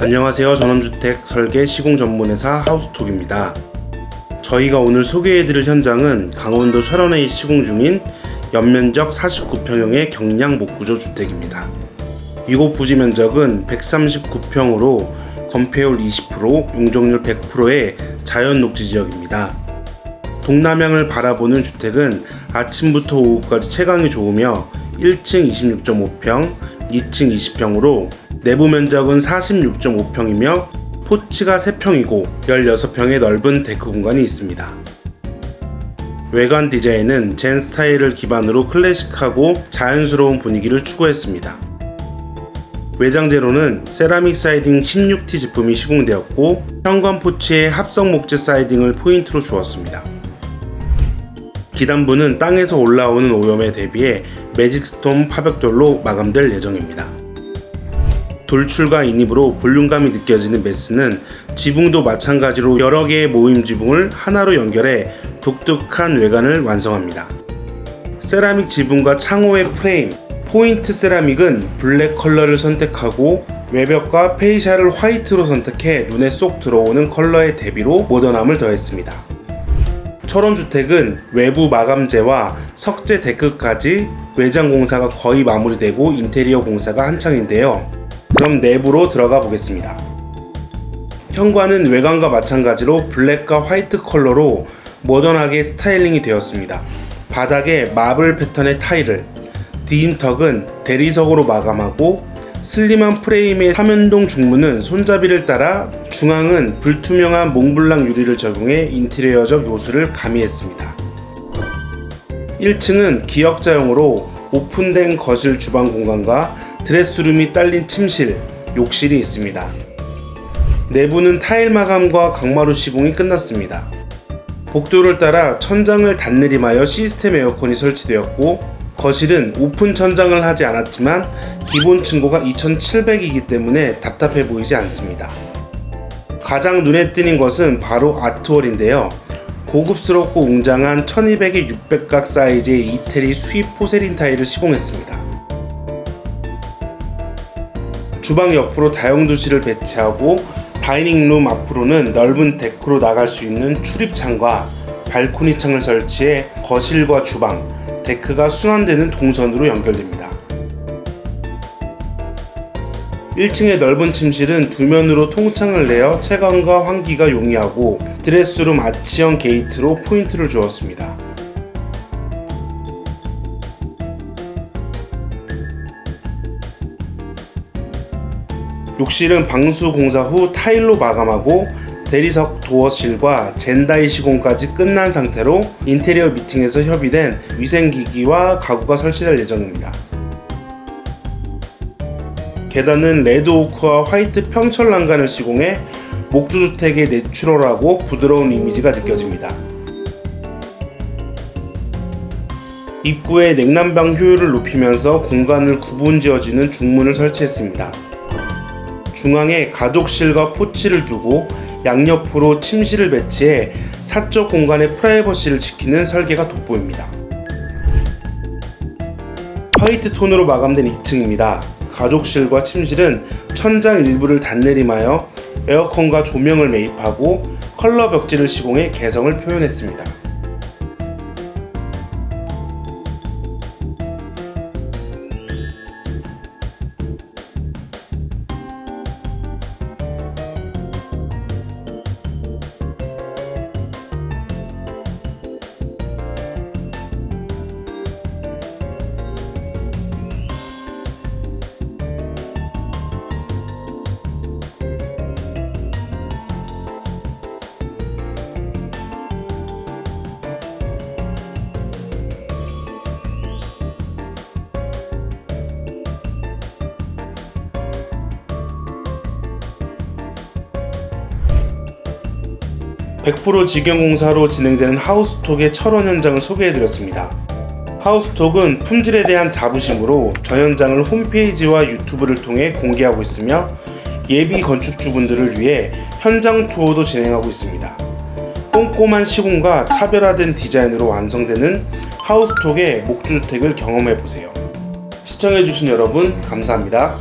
안녕하세요. 전원주택 설계 시공 전문회사 하우스톡입니다. 저희가 오늘 소개해드릴 현장은 강원도 철원에 시공 중인 연면적 49평형의 경량 목구조 주택입니다. 이곳 부지 면적은 139평으로 건폐율 20%, 용적률 100%의 자연 녹지 지역입니다. 동남향을 바라보는 주택은 아침부터 오후까지 채광이 좋으며 1층 26.5평, 2층 20평으로 내부 면적은 46.5평이며 포치가 3평이고 16평의 넓은 데크 공간이 있습니다. 외관 디자인은 젠 스타일을 기반으로 클래식하고 자연스러운 분위기를 추구했습니다. 외장 재료는 세라믹 사이딩 16T 제품이 시공되었고 현관 포치에 합성 목재 사이딩을 포인트로 주었습니다. 기단부는 땅에서 올라오는 오염에 대비해 매직스톤 파벽돌로 마감될 예정입니다. 돌출과 인입으로 볼륨감이 느껴지는 메스는 지붕도 마찬가지로 여러 개의 모임 지붕을 하나로 연결해 독특한 외관을 완성합니다. 세라믹 지붕과 창호의 프레임, 포인트 세라믹은 블랙 컬러를 선택하고 외벽과 페이샤를 화이트로 선택해 눈에 쏙 들어오는 컬러의 대비로 모던함을 더했습니다. 철원주택은 외부 마감재와 석재 데크까지 외장 공사가 거의 마무리되고 인테리어 공사가 한창인데요. 그럼 내부로 들어가 보겠습니다. 현관은 외관과 마찬가지로 블랙과 화이트 컬러로 모던하게 스타일링이 되었습니다. 바닥에 마블 패턴의 타일을, 디인턱은 대리석으로 마감하고 슬림한 프레임의 삼연동 중문은 손잡이를 따라 중앙은 불투명한 몽블랑 유리를 적용해 인테리어적 요소를 가미했습니다. 1층은 기역자용으로 오픈된 거실 주방 공간과 드레스룸이 딸린 침실, 욕실이 있습니다. 내부는 타일 마감과 강마루 시공이 끝났습니다. 복도를 따라 천장을 단내림하여 시스템 에어컨이 설치되었고 거실은 오픈 천장을 하지 않았지만 기본 층고가 2700이기 때문에 답답해 보이지 않습니다. 가장 눈에 띄는 것은 바로 아트월인데요. 고급스럽고 웅장한 1200의 600각 사이즈의 이태리 수입 포세린 타일을 시공했습니다. 주방 옆으로 다용도실을 배치하고 다이닝룸 앞으로는 넓은 데크로 나갈 수 있는 출입창과 발코니 창을 설치해 거실과 주방, 데크가 순환되는 동선으로 연결됩니다. 1층의 넓은 침실은 두 면으로 통창을 내어 채광과 환기가 용이하고 드레스룸 아치형 게이트로 포인트를 주었습니다. 욕실은 방수 공사 후 타일로 마감하고 대리석 도어실과 젠다이 시공까지 끝난 상태로 인테리어 미팅에서 협의된 위생기기와 가구가 설치될 예정입니다. 계단은 레드 오크와 화이트 평철 난간을 시공해 목조주택의 내추럴하고 부드러운 이미지가 느껴집니다. 입구에 냉난방 효율을 높이면서 공간을 구분 지어주는 중문을 설치했습니다. 중앙에 가족실과 포치를 두고 양옆으로 침실을 배치해 사적 공간의 프라이버시를 지키는 설계가 돋보입니다. 화이트 톤으로 마감된 2층입니다. 가족실과 침실은 천장 일부를 단내림하여 에어컨과 조명을 매입하고 컬러 벽지를 시공해 개성을 표현했습니다. (100% 직영공사로) 진행되는 하우스톡의 철원 현장을 소개해드렸습니다. 하우스톡은 품질에 대한 자부심으로 전 현장을 홈페이지와 유튜브를 통해 공개하고 있으며 예비 건축주분들을 위해 현장 투어도 진행하고 있습니다. 꼼꼼한 시공과 차별화된 디자인으로 완성되는 하우스톡의 목주주택을 경험해보세요. 시청해주신 여러분 감사합니다.